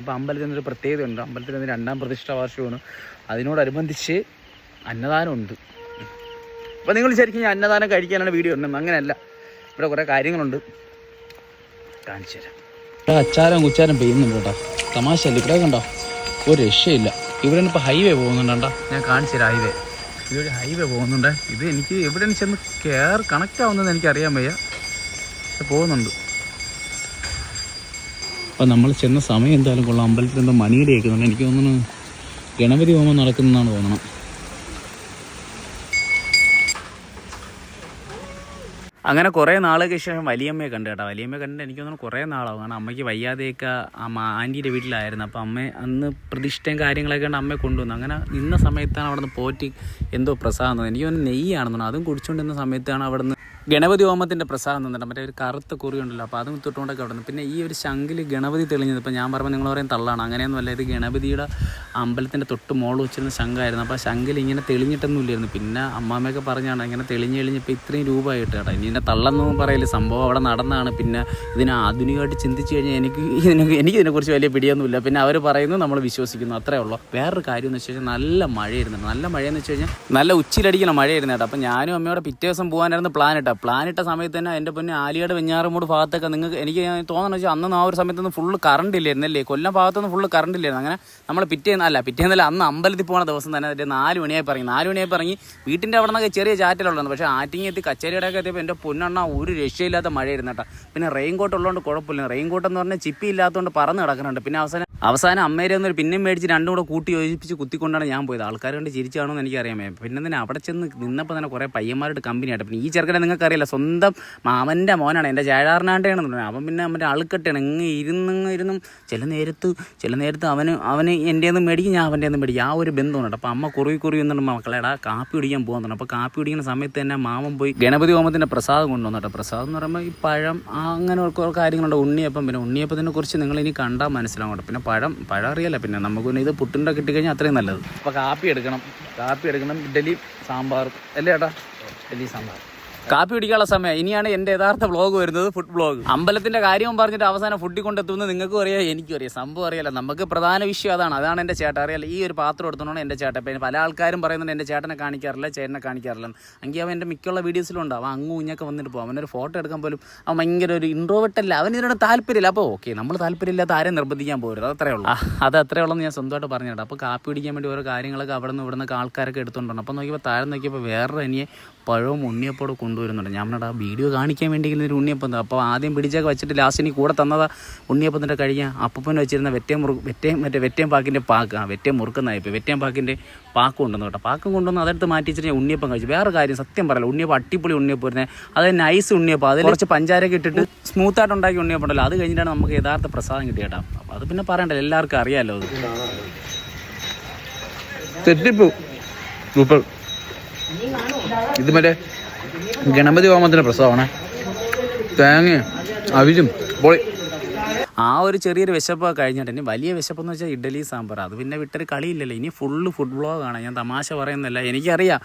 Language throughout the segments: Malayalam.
അപ്പോൾ അമ്പലത്തിന് ഒരു പ്രത്യേകതയുണ്ട്. അമ്പലത്തിന് രണ്ടാം പ്രതിഷ്ഠാ വാർഷികമാണ്. അതിനോടനുബന്ധിച്ച് അന്നദാനമുണ്ട്. അപ്പോൾ നിങ്ങൾ ശരിക്കും ഞാൻ അന്നദാനം കഴിക്കാനാണ് വീഡിയോ ഉണ്ടെന്ന് അങ്ങനെയല്ല. ഇവിടെ കുറേ കാര്യങ്ങളുണ്ട്. കാണിച്ചു തരാം. ഇവിടെ അച്ചാരം കുച്ചാരം പെയ്യുന്നുണ്ട് കേട്ടോ. തമാശ അല്ല? ഇവിടെ കണ്ടോ? ഒരു രക്ഷയില്ല. ഇവിടെ ഇപ്പോൾ ഹൈവേ പോകുന്നുണ്ടോ ഞാൻ കാണിച്ചു തരാം ഹൈവേ ഇതൊരു ഹൈവേ പോകുന്നുണ്ട്. ഇത് എനിക്ക് എവിടെ ചെന്ന് കെയർ കണക്റ്റ് ആവുന്നതെന്ന് എനിക്കറിയാൻ വയ്യ. പോകുന്നുണ്ട്. അപ്പോൾ നമ്മൾ ചെന്ന സമയം എന്തായാലും കൊള്ളാം. അമ്പലത്തിൽ എന്തോ മണിയുടെ കേൾക്കുന്നുണ്ട് എനിക്ക് തോന്നുന്നു ഗണപതി ഹോമം നടക്കുന്നതാണ് തോന്നണം. അങ്ങനെ കുറേ നാളുകൾക്ക് ശേഷം വലിയമ്മയെ കണ്ടു കേട്ടോ. വലിയമ്മയെ കണ്ടിട്ട് എനിക്ക് തോന്നുന്നു കുറേ നാളാവും. കാരണം അമ്മയ്ക്ക് വയ്യാതെയൊക്കെ അമ്മ ആന്റീന്റെ വീട്ടിലായിരുന്നു. അപ്പോൾ അമ്മ അന്ന് പ്രതിഷ്ഠയും കാര്യങ്ങളൊക്കെ ഉണ്ട് അമ്മയെ കൊണ്ടുവന്നു. അങ്ങനെ നിന്ന സമയത്താണ് അവിടെ നിന്ന് പോറ്റി എന്തോ പ്രസാദം എനിക്ക് തോന്നുന്നു നെയ്യാണെന്ന് തോന്നുന്നു. അതും കുടിച്ചുകൊണ്ടിരുന്ന സമയത്താണ് അവിടെ നിന്ന് ഗണപതി ഹോമത്തിന്റെ പ്രസാദം തന്നിട്ട് മറ്റേ ഒരു കറുത്ത കുറി ഉണ്ടല്ലോ അപ്പോൾ അതും തൊട്ടുകൊണ്ടൊക്കെ അവിടെ നിന്ന് പിന്നെ ഈ ഒരു ശങ്കിൽ ഗണപതി തെളിഞ്ഞത് ഇപ്പോൾ ഞാൻ പറയുമ്പോൾ നിങ്ങൾ പറയും തള്ളാണ്. അങ്ങനെയൊന്നുമല്ല ഇത് ഗണപതിയുടെ അമ്പലത്തിന്റെ തൊട്ട് മോൾ വെച്ചിരുന്ന ശംഖായിരുന്നു. അപ്പോൾ ശങ്കിൽ ഇങ്ങനെ തെളിഞ്ഞിട്ടൊന്നും ഇല്ലായിരുന്നു. പിന്നെ അമ്മാമ്മയൊക്കെ പറഞ്ഞാണ് ഇങ്ങനെ തെളിഞ്ഞ് തെളിഞ്ഞപ്പോൾ ഇത്രയും രൂപ രൂപമായിട്ട് കേട്ടോ. ഇനി ഇതിനെ തള്ളെന്നൊന്നും പറയില്ല. സംഭവം അവിടെ നടന്നാണ്. പിന്നെ ഇതിനെ ആധുനികമായിട്ട് ചിന്തിച്ച് കഴിഞ്ഞാൽ എനിക്ക് എനിക്ക് ഇതിനെക്കുറിച്ച് വലിയ പിടിയൊന്നുമില്ല. പിന്നെ അവർ പറയുന്നു നമ്മൾ വിശ്വസിക്കുന്നു. അത്രേ ഉള്ളൂ. വേറൊരു കാര്യം എന്ന് വെച്ച് കഴിഞ്ഞാൽ നല്ല മഴയായിരുന്നു. നല്ല മഴയെന്ന് വെച്ച് കഴിഞ്ഞാൽ നല്ല ഉച്ചയിലടിക്കുന്ന മഴയായിരുന്നു കേട്ടോ. അപ്പോൾ ഞാനും അമ്മയോടെ പിറ്റേ ദിവസം പോകാനായിരുന്നു പ്ലാൻ ഇട്ട പ്ലാൻ ഇട്ട സമയത്ത് തന്നെ എന്റെ പൊന്നെ ആലിയാട് വെഞ്ഞാറമൂട് ഭാഗത്തൊക്കെ നിങ്ങൾക്ക് എനിക്ക് തോന്നുന്നു വെച്ചാൽ അന്ന് ആ ഒരു സമയത്തൊന്നും ഫുള്ള് കറണ്ട് ഇല്ലായിരുന്നു അല്ലേ കൊല്ലം ഭാഗത്തൊന്നും ഫുള്ള് കറണ്ട് ഇല്ലായിരുന്നു. അങ്ങനെ നമ്മൾ പിറ്റേന്ന് അല്ല പിറ്റേന്നല്ല അന്ന് അമ്പലത്തിൽ പോകുന്ന ദിവസം തന്നെ അതിന്റെ നാല് മണിയായി പറഞ്ഞു. നാല് മണിയായി പറഞ്ഞു വീട്ടിന്റെ അവിടെ നിന്നൊക്കെ ചെറിയ ചാറ്റലുള്ളതാണ് പക്ഷേ ആറ്റിങ്ങി എത്തി കച്ചേരിയുടെയൊക്കെ എത്തിയപ്പോൾ എന്റെ പൊന്നെണ്ണ ഒരു രക്ഷയില്ലാത്ത മഴയായിരുന്നു കേട്ടോ. പിന്നെ റെയിൻ കോട്ട് ഉള്ളതുകൊണ്ട് കുഴപ്പമില്ല. റെയിൻ കോട്ട് എന്ന് പറഞ്ഞാൽ ചിപ്പി ഇല്ലാത്തതുകൊണ്ട് പറന്ന് കിടക്കുന്നുണ്ട്. പിന്നെ അവസാനം അവസാനം അമ്മേരെ ഒന്നൊരു പിന്നെയും മേടിച്ച് രണ്ടും കൂടെ കൂട്ടി യോജിപ്പിച്ച് കുത്തിക്കൊണ്ടാണ് ഞാൻ പോയത്. ആൾക്കാർ കണ്ട് ചിരിച്ചാണോ എന്ന് എനിക്കറിയാൻ വയ്യ. പിന്നെ തന്നെ അവിടെ ചെന്ന് നിന്നപ്പോൾ തന്നെ കുറേ പയ്യന്മാരുടെ കമ്പനി ആയിട്ട്. പിന്നെ ഈ ചെറുക്കനെ നിങ്ങൾക്ക് അറിയില്ല സ്വന്തം മാമന്റെ മോനാണ്. എന്റെ ചേഴാറിനാണ്ടാണെന്ന് പറഞ്ഞു അവൻ പിന്നെ അവന്റെ ആൾക്കെട്ടാണ് ഇങ്ങ് ഇരുന്ന് ഇരുന്നും ചില നേരത്ത് ചില നേരത്ത് അവന് അവന് എന്റെ നിന്ന് മേടിക്കും ഞാൻ അവന്റെ നിന്ന് മേടിക്കും. ആ ഒരു ബന്ധമുണ്ട് അപ്പോൾ അമ്മ കുറുകി കുറുകി എന്നുണ്ട് മക്കളെടാ കാപ്പി കുടിക്കാൻ പോകുന്നുണ്ട് അപ്പോൾ കാപ്പി കുടിക്കുന്ന സമയത്ത് തന്നെ മാമൻ പോയി ഗണപതി ഹോമത്തിന്റെ പ്രസാദം കൊണ്ടുവന്നിട്ട് പ്രസാദം എന്ന് പറയുമ്പോൾ ഈ പഴം അങ്ങനെ കുറേ കാര്യങ്ങളുണ്ട്. ഉണ്ണിയപ്പം പിന്നെ ഉണ്ണിയപ്പത്തിനെ കുറിച്ച് നിങ്ങൾ ഇനി കണ്ടാൽ മനസ്സിലാവും പിന്നെ പഴം പഴം അറിയാല്ല പിന്നെ നമുക്ക് പിന്നെ ഇത് പുട്ടിന്റെ കിട്ടിക്കഴിഞ്ഞാൽ അത്രയും നല്ലത്. അപ്പോൾ കാപ്പി എടുക്കണം. കാപ്പി എടുക്കണം. ഇഡലി സാമ്പാർ. അല്ലേ ഏട്ടാ? ഇഡലി സാമ്പാർ. കാപ്പി കുടിക്കാനുള്ള സമയം. ഇനിയാണ് എന്റെ യഥാർത്ഥ വ്ളോഗ് വരുന്നത് ഫുഡ് വ്ളോഗ് അമ്പലത്തിന്റെ കാര്യം പറഞ്ഞിട്ട് അവസാനം ഫുഡിൽ കൊണ്ടെത്തുമെന്ന് നിങ്ങൾക്കും അറിയാം എനിക്കും അറിയാം. സംഭവം അറിയാലോ നമുക്ക് പ്രധാന വിഷയം അതാണ്. അതാണ് എന്റെ ചേട്ടൻ. അറിയാലോ ഈ ഒരു പാത്രം എടുത്തോണ്ടാണ് എന്റെ ചേട്ടൻ. പിന്നെ പല ആൾക്കാരും പറയുന്നുണ്ട് എന്റെ ചേട്ടനെ കാണിക്കാറില്ല ചേട്ടനെ കാണിക്കാറില്ല എങ്കിൽ അവൻ എന്റെ മിക്കുള്ള വീഡിയോസിലും ഉണ്ടാവും അങ്ങും ഇഞ്ഞൊക്കെ വന്നിട്ട് പോകും. അവനൊരു ഫോട്ടോ എടുക്കാൻ പോലും അവൻ ഭയങ്കര ഒരു ഇൻട്രോവെട്ടല്ല അവൻ ഇതിനോട് താല്പര്യമില്ല. അപ്പോൾ ഓക്കെ നമ്മൾ താല്പര്യമില്ലാത്ത ആരെയും നിർബന്ധിക്കാൻ പോകരുത് അതത്രേ ഉള്ളൂ. അത് അത്രേ ഉള്ളൂ ഞാൻ സ്വന്തമായിട്ട് പറഞ്ഞിട്ട് അപ്പോൾ കാപ്പി പിടിക്കാൻ വേണ്ടി ഓരോ കാര്യങ്ങളൊക്കെ അവിടെ നിന്ന് ഇവിടെ നിന്നൊക്കെ ആൾക്കാരൊക്കെ എടുത്തുകൊണ്ടാണ് അപ്പോൾ നോക്കിയപ്പോൾ താഴെ നോക്കിയപ്പോൾ വേറെ ഇനിയെ പഴവും ഉണ്ണിയപ്പോഴും കൊണ്ടുവരുന്നുണ്ട്. ഞാൻ പറഞ്ഞാൽ വീഡിയോ കാണിക്കാൻ വേണ്ടിയെങ്കിലും ഒരു ഉണ്ണിയപ്പം അപ്പോൾ ആദ്യം പിടിച്ചൊക്കെ വെച്ചിട്ട് ലാസ്റ്റ് ഇനി കൂടെ തന്നതാ ഉണ്ണിയപ്പത്തിന്റെ കഴിഞ്ഞ അപ്പൂപ്പൻ വെച്ചിരുന്ന വെറ്റയും മുറുക്ക് വെറ്റയും മറ്റേ വെറ്റയും പാക്കിന്റെ പാക്ക് ആ വെറ്റയും മുറുക്കുന്നായിപ്പോൾ വെറ്റയും പാക്കിന്റെ പാക്ക് കൊണ്ടുവന്നു കേട്ടോ. പാക്കും കൊണ്ടുവന്ന് അതെടുത്ത് മാറ്റി വെച്ചിട്ട് ഞാൻ ഉണ്ണിയപ്പം കഴിച്ചു. വേറെ കാര്യം സത്യം പറയല്ല ഉണ്ണിയപ്പം അടിപൊളി ഉണ്ണിയപ്പം വരുന്നത് അത് നൈസ് ഉണ്ണിയപ്പം അതിൽ കുറച്ച് പഞ്ചാരൊക്കെ ഇട്ടിട്ട് സ്മൂത്തായിട്ട് ഉണ്ടാക്കിയ ഉണ്ണിയപ്പം അത് കഴിഞ്ഞിട്ടാണ് നമുക്ക് യഥാർത്ഥ പ്രസാദം കിട്ടിയ കേട്ടോ. അപ്പോൾ അത് പിന്നെ പറയണ്ടല്ലോ എല്ലാവർക്കും അറിയാമല്ലോ അത്. തെറ്റിപ്പോ. സൂപ്പർ. ഇത് മറ്റേ ഗണപതി ഹോമത്തിന്റെ പ്രസവമാണ് തേങ്ങയും അവിലും പൊളി. ആ ഒരു ചെറിയൊരു വിശപ്പൊക്കെ കഴിഞ്ഞിട്ട് ഇനി വലിയ വിശപ്പെന്ന് വെച്ചാൽ ഇഡ്ഡലി സാമ്പാർ അത് പിന്നെ വിട്ടൊരു കളിയില്ലല്ലോ. ഇനി ഫുള്ള് ഫുഡ് ബ്ലോഗാണ് ഞാൻ തമാശ പറയുന്നില്ല. എനിക്കറിയാം.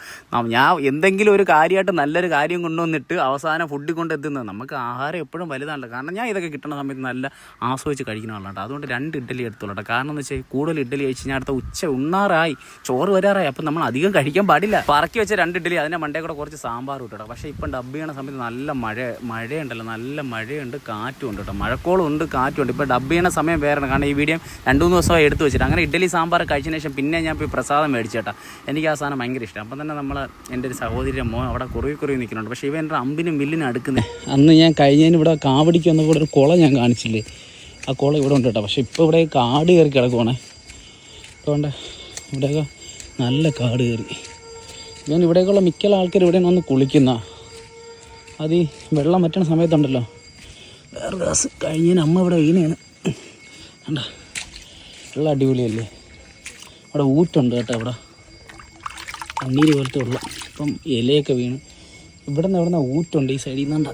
ഞാൻ എന്തെങ്കിലും ഒരു കാര്യമായിട്ട് നല്ലൊരു കാര്യം കൊണ്ടുവന്നിട്ട് അവസാനം ഫുഡിൽ കൊണ്ടെത്തുന്നത് നമുക്ക് ആഹാരം എപ്പോഴും വലുതാണല്ലോ. കാരണം ഞാൻ ഇതൊക്കെ കിട്ടുന്ന സമയത്ത് നല്ല ആസ്വദിച്ച് കഴിക്കുന്ന ആളാണ് അതുകൊണ്ട് രണ്ട് ഇഡ്ഡലി എടുത്തോളൂ കേട്ടോ. കാരണം എന്ന് വെച്ചാൽ കൂടുതൽ ഇഡ്ഡലി കഴിച്ച് ഞാൻ അടുത്ത ഉച്ച ഉണ്ണാറായി. ചോറ് വരാറായി. അപ്പം നമ്മൾ അധികം കഴിക്കാൻ പാടില്ല. പറക്കി വെച്ച രണ്ട് ഇഡ്ഡലി അതിന്റെ മണ്ടേ കൂടെ കുറച്ച് സാമ്പാർ കിട്ടും. പക്ഷേ ഇപ്പം ഡബ് ചെയ്യണ സമയത്ത് നല്ല മഴ മഴയുണ്ടല്ലോ. നല്ല മഴയുണ്ട് കാറ്റും ഉണ്ട് കേട്ടോ. മഴക്കോളും ഉണ്ട് കാറ്റും ഉണ്ട് ഇപ്പോൾ ഡബ് ചെയ്യണ സമയം വേറെയാണ്. കാരണം ഈ വീഡിയോ രണ്ട് മൂന്ന് ദിവസമായി എടുത്തു വെച്ചിട്ട്. അങ്ങനെ ഇഡലി സാമ്പാർ കഴിച്ചതിന് ശേഷം പിന്നെ ഞാൻ പോയി പ്രസാദം മേടിച്ചേട്ടാ എനിക്ക് ആ സാധനം ഭയങ്കര ഇഷ്ടം. അപ്പം തന്നെ നമ്മൾ എന്റെ ഒരു സഹോദരിയുടെ മോൻ അവിടെ കുറുകി കുറുകി നിൽക്കുന്നുണ്ട്. പക്ഷേ ഇവ എന്റെ അമ്പിനും മില്ലിനും അടുക്കുന്നത് അന്ന് ഞാൻ കഴിഞ്ഞതിന് ഇവിടെ കാവടിക്ക് വന്ന കൂടെ ഒരു കുളം ഞാൻ കാണിച്ചില്ലേ? ആ കുളം ഇവിടെ ഉണ്ട് കേട്ടോ. പക്ഷേ ഇപ്പോൾ ഇവിടെ കാട് കയറി കിടക്കുവാണേ. അതുകൊണ്ട് ഇവിടെയൊക്കെ നല്ല കാട് കയറി. ഞാൻ ഇവിടേക്കുള്ള മിക്ക ആൾക്കാർ ഇവിടെ വന്ന് കുളിക്കുന്ന. അത് ഈ വെള്ളം വറ്റണ സമയത്തുണ്ടല്ലോ. വേറെ ദിവസം കഴിഞ്ഞതിന് അമ്മ ഇവിടെ വീണാണ് കണ്ട? വെള്ളം അടിപൊളിയല്ലേ? അവിടെ ഊറ്റുണ്ട് കേട്ടോ അവിടെ കണ്ണീര് പോലത്തെ വെള്ളം ഇപ്പം ഇലയൊക്കെ വീണ്. ഇവിടെ നിന്ന് ഇവിടെ നിന്ന് ഊറ്റുണ്ട് ഈ സൈഡിൽ നിന്നുണ്ട.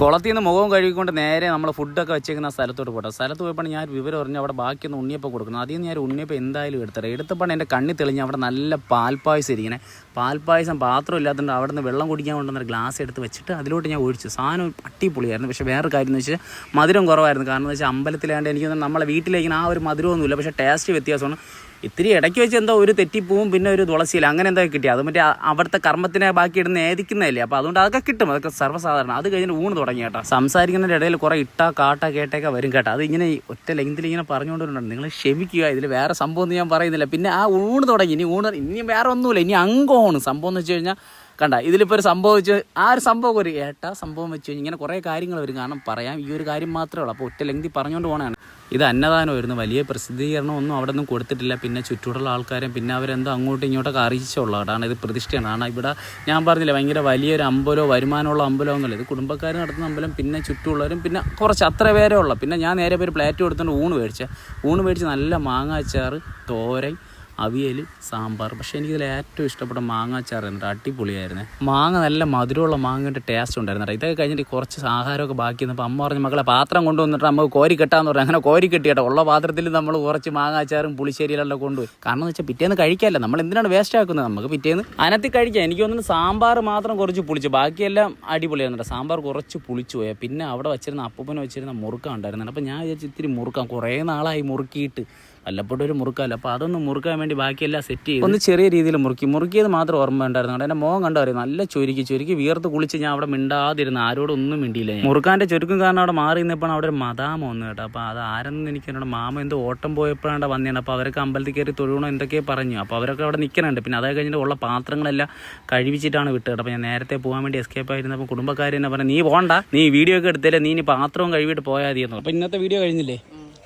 കുളത്തിൽ നിന്ന് മുഖവും കഴുകിക്കൊണ്ട് നേരെ നമ്മൾ ഫുഡൊക്കെ വെച്ചേക്കുന്ന സ്ഥലത്തോട്ട് പോട്ടെ. സ്ഥലത്ത് പോയപ്പോൾ ഞാൻ ഒരു വിവരം അറിഞ്ഞ് അവിടെ ബാക്കിയൊന്ന് ഉണ്ണിയപ്പം കൊടുക്കണം അതിൽ നിന്ന് ഞാൻ ഉണ്ണിയപ്പം എന്തായാലും എടുത്തത് എടുത്തപ്പോൾ എന്റെ കണ്ണി തെളിഞ്ഞ് അവിടെ നല്ല പാൽപ്പായസം ഇരിക്കണേ. പാൽപ്പായസം പാത്രം ഇല്ലാത്തതുകൊണ്ട് അവിടെ നിന്ന് വെള്ളം കുടിക്കാൻ കൊണ്ടുവന്ന ഗ്ലാസ് എടുത്ത് വെച്ചിട്ട് അതിലോട്ട് ഞാൻ ഒഴിച്ചു. സാധനം പട്ടിപ്പൊളിയായിരുന്നു പക്ഷേ വേറെ കാര്യം എന്ന് വെച്ചാൽ മധുരം കുറവായിരുന്നു. കാരണം എന്ന് വെച്ചാൽ അമ്പലത്തിലാണ്ട് എനിക്ക് തോന്നുന്നു നമ്മളെ വീട്ടിലേക്ക് ആ ഒരു മധുരമൊന്നുമില്ല. പക്ഷേ ടേസ്റ്റ് വ്യത്യാസമാണ്. ഇത്തിരി ഇടയ്ക്ക് വെച്ച് എന്തോ ഒരു തെറ്റിപ്പൂവും പിന്നെ ഒരു തുളസിയില്ല അങ്ങനെ എന്തോ കിട്ടി. അത് മറ്റേ അവിടുത്തെ കർമ്മത്തിനെ ബാക്കി ഇടുന്ന ഏതിക്കുന്നതല്ലേ? അപ്പോൾ അതുകൊണ്ട് അതൊക്കെ കിട്ടും. അതൊക്കെ സർവസാധാരണ. അത് കഴിഞ്ഞ് ഊണ് തുടങ്ങി കേട്ടോ. സംസാരിക്കുന്നതിന്റെ ഇടയിൽ കുറേ ഇട്ട കാട്ട കേട്ടൊക്കെ വരും കേട്ടോ. അത് ഇങ്ങനെ ഒറ്റ ലെങ്തിൽ ഇങ്ങനെ പറഞ്ഞുകൊണ്ടിരുന്നുണ്ട് നിങ്ങൾ ക്ഷമിക്കുക. ഇതിൽ വേറെ സംഭവം ഒന്നും ഞാൻ പറയുന്നില്ല. പിന്നെ ആ ഊണ് തുടങ്ങി. ഇനി ഊണ് ഇനി വേറെ ഒന്നുമില്ല. ഇനി അങ്കോണ് സംഭവം എന്ന് വെച്ച് കഴിഞ്ഞാൽ കണ്ട ഇതിലിപ്പോൾ ഒരു സംഭവം വെച്ച് ആ ഒരു സംഭവം ഒരു ഏട്ടാ സംഭവം വെച്ച് ഇങ്ങനെ കുറേ കാര്യങ്ങൾ വരും. കാരണം പറയാം ഈ ഒരു കാര്യം മാത്രമേ ഉള്ളൂ. അപ്പോൾ ഒറ്റ ലെങ്തി പറഞ്ഞുകൊണ്ട് പോകണതാണ് ഇത് അന്നദാനമായിരുന്നു വലിയ പ്രസിദ്ധീകരണം ഒന്നും അവിടെ ഒന്നും കൊടുത്തിട്ടില്ല. പിന്നെ ചുറ്റുമുള്ള ആൾക്കാരും പിന്നെ അവരെന്തോ അങ്ങോട്ടും ഇങ്ങോട്ടൊക്കെ അറിയിച്ചുള്ളൂ കാരണം ഇത് പ്രതിഷ്ഠയാണ്. കാരണം ഇവിടെ ഞാൻ പറഞ്ഞില്ല ഭയങ്കര വലിയൊരു അമ്പലോ വരുമാനമുള്ള അമ്പലോ ഒന്നുമില്ല. ഇത് കുടുംബക്കാർ നടത്തുന്ന അമ്പലം പിന്നെ ചുറ്റുമുള്ളവരും പിന്നെ കുറച്ച് അത്ര പേരേ ഉള്ളൂ. പിന്നെ ഞാൻ നേരെ പേര് പ്ലേറ്റ് കൊടുത്തുകൊണ്ട് ഊണ് മേടിച്ച. ഊണ് മേടിച്ച് നല്ല മാങ്ങാച്ചാറ് തോരൻ അവിയൽ സാമ്പാർ. പക്ഷേ എനിക്കിതിൽ ഏറ്റവും ഇഷ്ടപ്പെട്ട മാങ്ങാച്ചാറായിരുന്നു എന്നിട്ട് അടിപൊളിയായിരുന്നു. മാങ്ങ നല്ല മധുരമുള്ള മാങ്ങയുടെ ടേസ്റ്റ് ഉണ്ടായിരുന്നു. ഇതൊക്കെ കഴിഞ്ഞിട്ട് കുറച്ച് ആഹാരമൊക്കെ ബാക്കി നിന്നപ്പോൾ അമ്മ പറഞ്ഞു മക്കളെ പാത്രം കൊണ്ടുവന്നിട്ട് നമുക്ക് കോരി കെട്ടാന്ന് പറഞ്ഞു. അങ്ങനെ കോരി കെട്ടി കേട്ടോ. ഉള്ള പാത്രത്തിൽ നമ്മൾ കുറച്ച് മാങ്ങാച്ചാറും പുളിശ്ശേരിയിലെല്ലാം കൊണ്ടുപോയി. കാരണം എന്ന് വെച്ചാൽ പിറ്റേന്ന് കഴിക്കാല്ല. നമ്മൾ എന്തിനാണ് വേസ്റ്റ് ആക്കുന്നത്? നമുക്ക് പിറ്റേന്ന് അതിനകത്ത് കഴിക്കാം. എനിക്ക് തോന്നുന്നു സാമ്പാർ മാത്രം കുറച്ച് പുളിച്ച്. ബാക്കിയെല്ലാം അടിപൊളിയായിരുന്നു. സാമ്പാർ കുറച്ച് പുളിച്ചു പോയാൽ പിന്നെ അവിടെ വെച്ചിരുന്ന അപ്പൂപ്പനെ വെച്ചിരുന്ന മുറുക്കം ഉണ്ടായിരുന്നു അപ്പോൾ ഞാൻ വിചാരിച്ചു ഇത്തിരി മുറുക്കാം. കുറേ നാളായി മുറുക്കിയിട്ട്. വല്ലപ്പോഴും ഒരു മുറുക്കല്ല. അപ്പോൾ അതൊന്ന് മുറുക്കാൻ വേണ്ടി ബാക്കിയെല്ലാം സെറ്റ് ചെയ്തു ഒന്ന് ചെറിയ രീതിയിൽ മുറുക്കി. മുറുക്കിയത് മാത്രം ഓർമ്മ ഉണ്ടായിരുന്നു. എന്റെ മോൻ കണ്ടു പറയും നല്ല ചുരുക്കി ചുരുക്കി വിയർത്ത് കുളിച്ച് ഞാൻ അവിടെ മിണ്ടാതിരുന്നു ആരോടും ഒന്നും മിണ്ടിയില്ല ഞാൻ. മുറുക്കാന്റെ ചുരുക്കം കാരണം അവിടെ മാറി നിന്നപ്പോൾ അവിടെ ഒരു മതാമ ഒന്ന് കേട്ടോ. അപ്പോൾ അത് ആരെന്ന് എനിക്ക് എന്നോട് മാമ എന്തോ ഓട്ടം പോയപ്പോഴാണ് വന്നതാണ് അപ്പോൾ അവരൊക്കെ അമ്പലത്തിൽ കയറി തൊഴുകണോ എന്തൊക്കെയോ പറഞ്ഞു. അപ്പോൾ അവരൊക്കെ അവിടെ നിൽക്കുന്നുണ്ട് പിന്നെ അതേ കഴിഞ്ഞിട്ട് ഉള്ള പാത്രങ്ങളെല്ലാം കഴിവിച്ചിട്ടാണ് വിട്ടത്. അപ്പോൾ ഞാൻ നേരത്തെ പോകാൻ വേണ്ടി എസ്കേപ്പ് ആയിരുന്നപ്പോൾ കുടുംബക്കാർ തന്നെ പറഞ്ഞു നീ പോണ്ട. നീ വീഡിയോ ഒക്കെ എടുത്തില്ലേ നീ ഇനി പാത്രവും കഴിവിട്ട് പോയാൽ മതി അപ്പോൾ ഇന്നത്തെ വീഡിയോ കഴിഞ്ഞില്ലേ?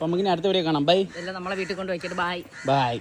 അപ്പോൾ നമുക്കിനി അടുത്ത വീഡിയോ കാണാം. ബൈ എല്ലാം നമ്മളെ വീട്ടിൽ കൊണ്ട് വെച്ചിട്ട് ബൈ ബൈ